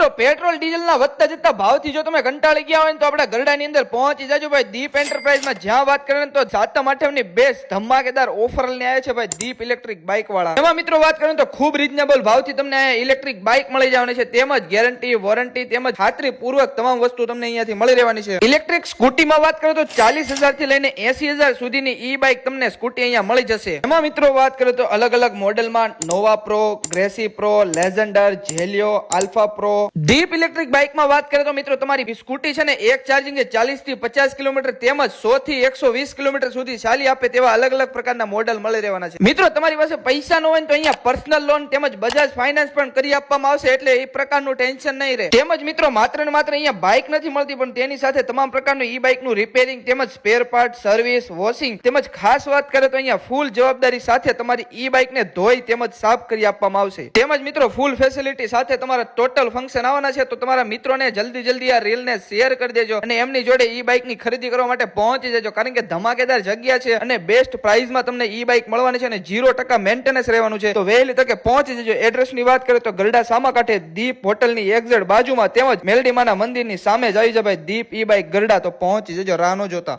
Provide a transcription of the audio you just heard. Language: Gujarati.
મિત્રો, પેટ્રોલ, ડીઝલના વધતા જતા ભાવથી જો તમે કંટાળી ગયા હોય તો આપણે ગરડાની અંદર પહોંચી જાજો ભાઈ. દીપ એન્ટરપ્રાઇઝમાં જ્યાં વાત કરે તો સાતમ, આઠમની બેસ્ટ ધમાકેદાર ઓફર લઈને આવ્યા છે ભાઈ દીપ ઇલેક્ટ્રિક બાઇક વાળા. એમાં મિત્રો વાત કરું તો ખૂબ રીઝનેબલ ભાવથી તમને ઇલેક્ટ્રિક બાઇક મળી જવાની છે. તેમજ ગેરંટી વોરંટી તેમજ ખાતરી પૂર્વક તમામ વસ્તુ તમને અહીંયાથી મળી રહેવાની છે. ઇલેક્ટ્રિક સ્કૂટીમાં વાત કરો તો ચાલીસ હજારથી લઈને એસી હજાર સુધીની ઈ બાઇક તમને સ્કૂટી અહીંયા મળી જશે. એમાં મિત્રો વાત કરો તો અલગ અલગ મોડેલમાં નોવા પ્રો ગ્રેસી પ્રો લેઝન્ડર જેલિયો આલ્ફા પ્રો દીપ ઇલેક્ટ્રિક બાઇકમાં વાત કરીએ તો મિત્રો તમારી સ્કૂટી છે ને એક ચાર્જિંગ ચાલીસથી પચાસ કિલોમીટર તેમજ સો થી એકસો વીસ કિલોમીટર સુધી ચાલી આપે તેવા અલગ અલગ પ્રકારના મોડેલ મળી રહેવાના છે. મિત્રો તમારી પાસે પૈસા ન હોય ને તો અહીંયા પર્સનલ લોન તેમજ બજાજ ફાઇનાન્સ પણ કરી આપવામાં આવશે એટલે એ પ્રકારનું ટેન્શન નહીં રહે. તેમજ મિત્રો માત્ર ને માત્ર અહીંયા બાઇક નથી મળતી, પણ તેની સાથે તમામ પ્રકારનું ઈ બાઇકનું રિપેરિંગ તેમજ સ્પેર પાર્ટ, સર્વિસ, વોશિંગ તેમજ ખાસ વાત કરે તો અહીંયા ફૂલ જવાબદારી સાથે તમારી ઈ બાઇકને ધોઈ તેમજ સાફ કરી આપવામાં આવશે. તેમજ મિત્રો ફૂલ ફેસિલિટી સાથે તમારા ટોટલ ફંક્શન આવવાના છે, તો તમારા મિત્રોને જલ્દી જલ્દી આ રીલને શેર કરી દેજો અને એમની જોડે ઈ બાઇકની ખરીદી કરવા માટે પહોંચી જજો. કારણ કે ધમાકેદાર જગ્યા છે અને બેસ્ટ પ્રાઇઝમાં તમને ઈ બાઇક મળવાની છે અને જીરો ટકા મેન્ટેનન્સ રહેવાનું છે. તો વહેલી તકે પહોંચી જજો. એડ્રેસની વાત કરીએ તો ગરડા સામા કાંઠે દીપ હોટલની એક્ઝેટ બાજુમાં તેમજ મેલડીમાના મંદિરની સામે જ આવી જાય દીપ ઈ બાઇક ગરડા તો પહોંચી જજો રાનો જોતા.